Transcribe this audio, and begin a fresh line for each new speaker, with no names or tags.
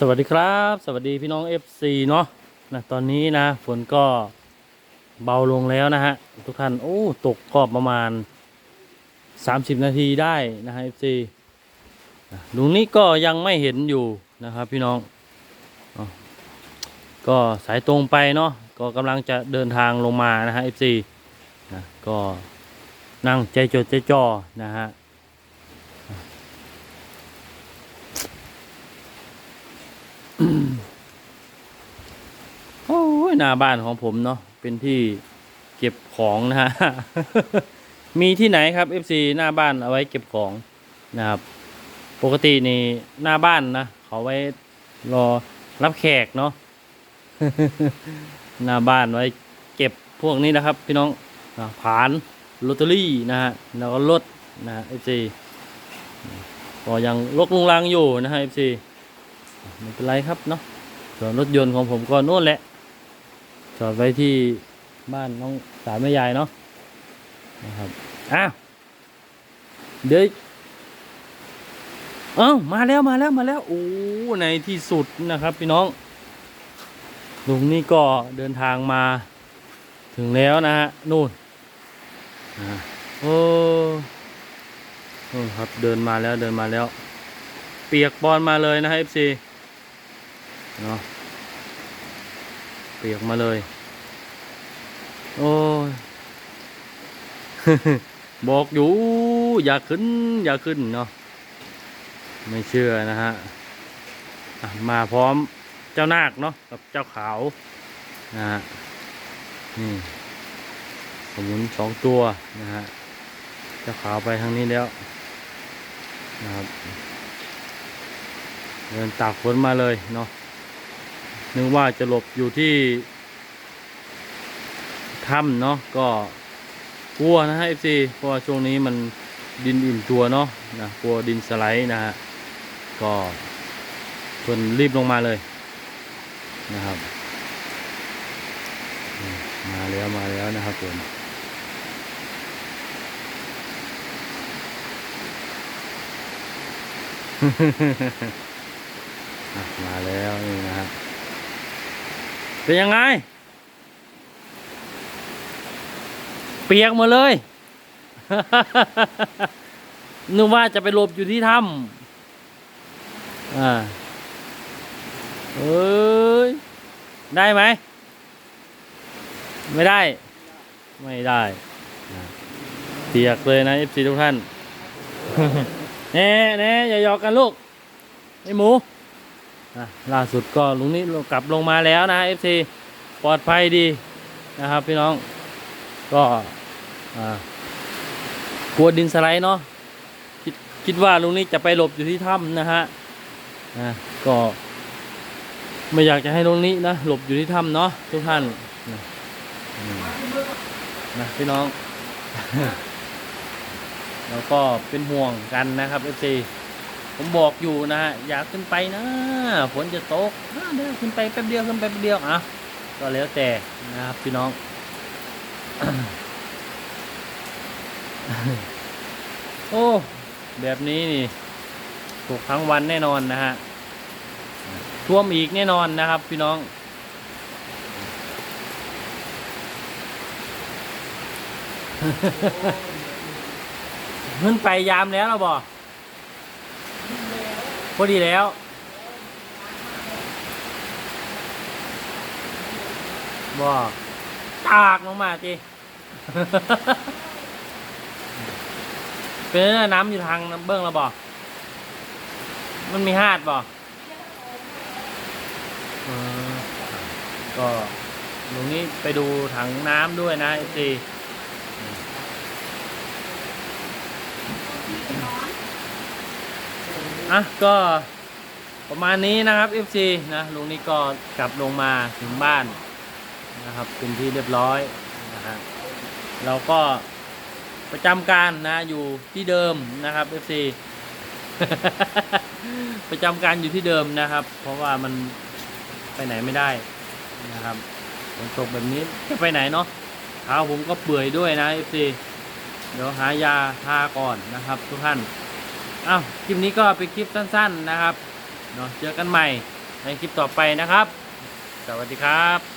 สวัสดีครับ สวัสดีพี่น้อง FC เนาะนะตอนนี้นะฝนก็เบาลงแล้วนะฮะ ทุกท่านโอ้ตกก็ประมาณ 30 นาทีได้นะฮะ FC นะลุงนี้ก็ยังไม่เห็นอยู่นะครับพี่น้องเนาะก็สายตรงไปเนาะก็กำลังจะเดินทางลงมานะฮะ FC นะก็นั่งใจจดใจจ่อนะฮะ โอ้ยหน้าบ้านของผมเนาะเป็นที่เก็บของนะฮะ มีที่ไหนครับ FC หน้าบ้านเอาไว้เก็บของนะครับ ปกตินี่หน้าบ้านนะเขาไว้รอรับแขกเนาะหน้าบ้านไว้เก็บพวกนี้นะครับ พี่น้องอ่าผานลอตเตอรี่นะฮะแล้วก็รถนะฮะ FC ก็ยังลกลุงลังอยู่นะฮะ FC ไม่เป็นไรครับเนาะส่วนรถยนต์ของผมก็โน่นแหละ จอดไว้ที่บ้านน้องสาวแม่ยายเนาะนะครับอ้าวเดี๋ยวเอ้ามาแล้วมาแล้วมาแล้วโอ้ในที่สุดนะครับพี่น้องลุงนี่ก็เดินทางมาถึงแล้วนะฮะนู่นอ่าโอ้ครับเดินมาแล้วเดินมาแล้ว เปียกบอลมาเลยนะฮะ FC เนาะเปียกมาเลย โอ้ยบอกอยู่อย่าขึ้น อย่าขึ้นเนาะไม่เชื่อนะฮะมาพร้อมเจ้านาคเนาะกับเจ้าขาวนะฮะนี่สมุนสองตัวนะฮะเจ้าขาวไปทางนี้แล้วนะครับเดินตากฝนมาเลยเนาะ นึกว่าจะหลบอยู่ที่ถ้ำเนาะก็กลัวนะฮะ FC เพราะว่าช่วงนี้มันดินอิ่มตัวเนาะนะกลัวดินสไลด์นะฮะก็เพิ่นรีบลงมาเลยนะครับ มาแล้วมาแล้วนะครับผมมาแล้วนี่นะฮะ เป็นยังไง เปียกหมดเลยนึกว่าจะไปหลบอยู่ที่ถ้ำอ่าเอ้ย ได้ไหม ไม่ได้ ไม่ได้นะเปียกเลยนะเอฟซีทุกท่าน แน่แน่อย่าหยอกกันลูก ไอหมู อะล่าสุดก็ลุงนี้กลับลงมาแล้วนะเอฟซีปลอดภัยดีนะครับพี่น้องก็กลัวดินสไลด์เนาะคิดคิดว่าลุงนี้จะไปหลบอยู่ที่ถ้ำนะฮะนะก็ไม่อยากจะให้ลุงนี้นะหลบอยู่ที่ถ้ำเนาะทุกท่านนะนะพี่น้อง แล้วก็เป็นห่วงกันนะครับเอฟซี ผมบอกอยู่นะฮะอยากขึ้นไปนะฝนจะตกเดี๋ยวขึ้นไปแป๊บเดียวขึ้นไปแป๊บเดียวอะก็แล้วแต่นะครับพี่น้อง โอ้ แบบนี้นี่ตกทั้งวันแน่นอนนะฮะท่วมอีกแน่นอนนะครับ พี่น้องขึ้นไปยามแล้วเราบอก พอดีแล้ว บอกตากลงมาจีเป็นน้ำอยู่ทางเบื้องเราบอก มันมีหาดบอกก็ตรงนี้ไปดูถังน้ำด้วยนะเอซี อะก็ประมาณนี้นะครับ FC นะลุงนี่ก็กลับลงมาถึงบ้านนะครับเป็นที่เรียบร้อยนะฮะเราก็ประจำการนะอยู่ที่เดิมนะครับ FC ประจำการอยู่ที่เดิมนะครับ เพราะว่ามันไปไหนไม่ได้นะครับฝนตกแบบนี้จะไปไหนเนาะเท้าผมก็เปื่อยด้วยนะ FC เดี๋ยวหายาทาก่อนนะครับทุกท่าน อ้าวคลิปนี้ก็เป็นคลิปสั้น ๆนะครับเนาะเจอกันใหม่ในคลิปต่อไปนะครับ สวัสดีครับ